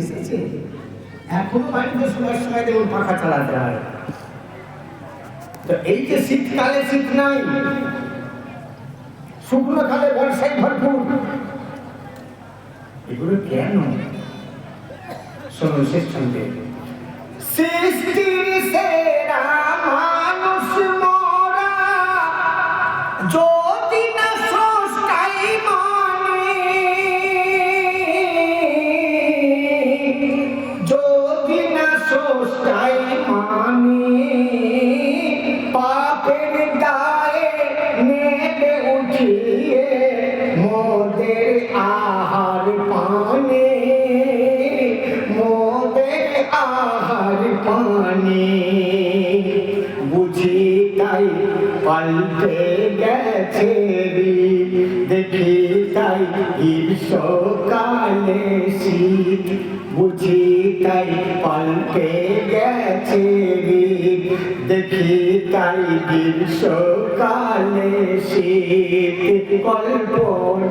এসেছে। এখনও বাড়িতে সময় যেমন পাখা চালাতে হয়। তো এই যে শীতকালে শীত নাই, শুকনো কালে বর্ষায় ভরপুর। এগুলো কেন? শোনো, শেষ সঙ্গে সৃষ্টির সেরা পানে মোদের আহার পানে। বুঝি তাই পাল্টে গেছে দেখি তাই গ্রীষ্মকালে শীত। বুঝি তাই পাল্টে গেছে দেখি তাই গ্রীষ্মকালে শীত। কল্পনা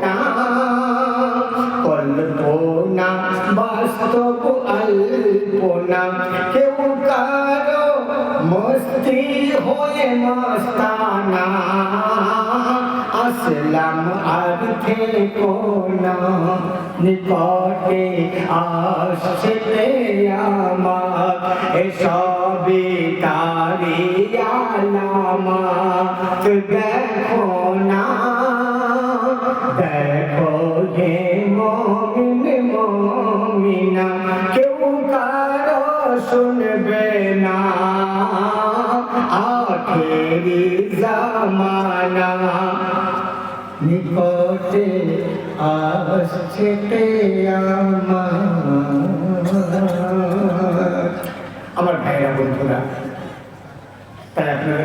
বাস্তব অল্পনা কেউ কারও মস্তি হয়ে মস্তানা। আসলাম আর কোনা নিকটে আসছে আমার এসবে তারি আলামাত দেখো শুনবে না আখেরি জামানা নিকটে আসছে আমার ভাইরা বন্ধুরা তাই আপনারা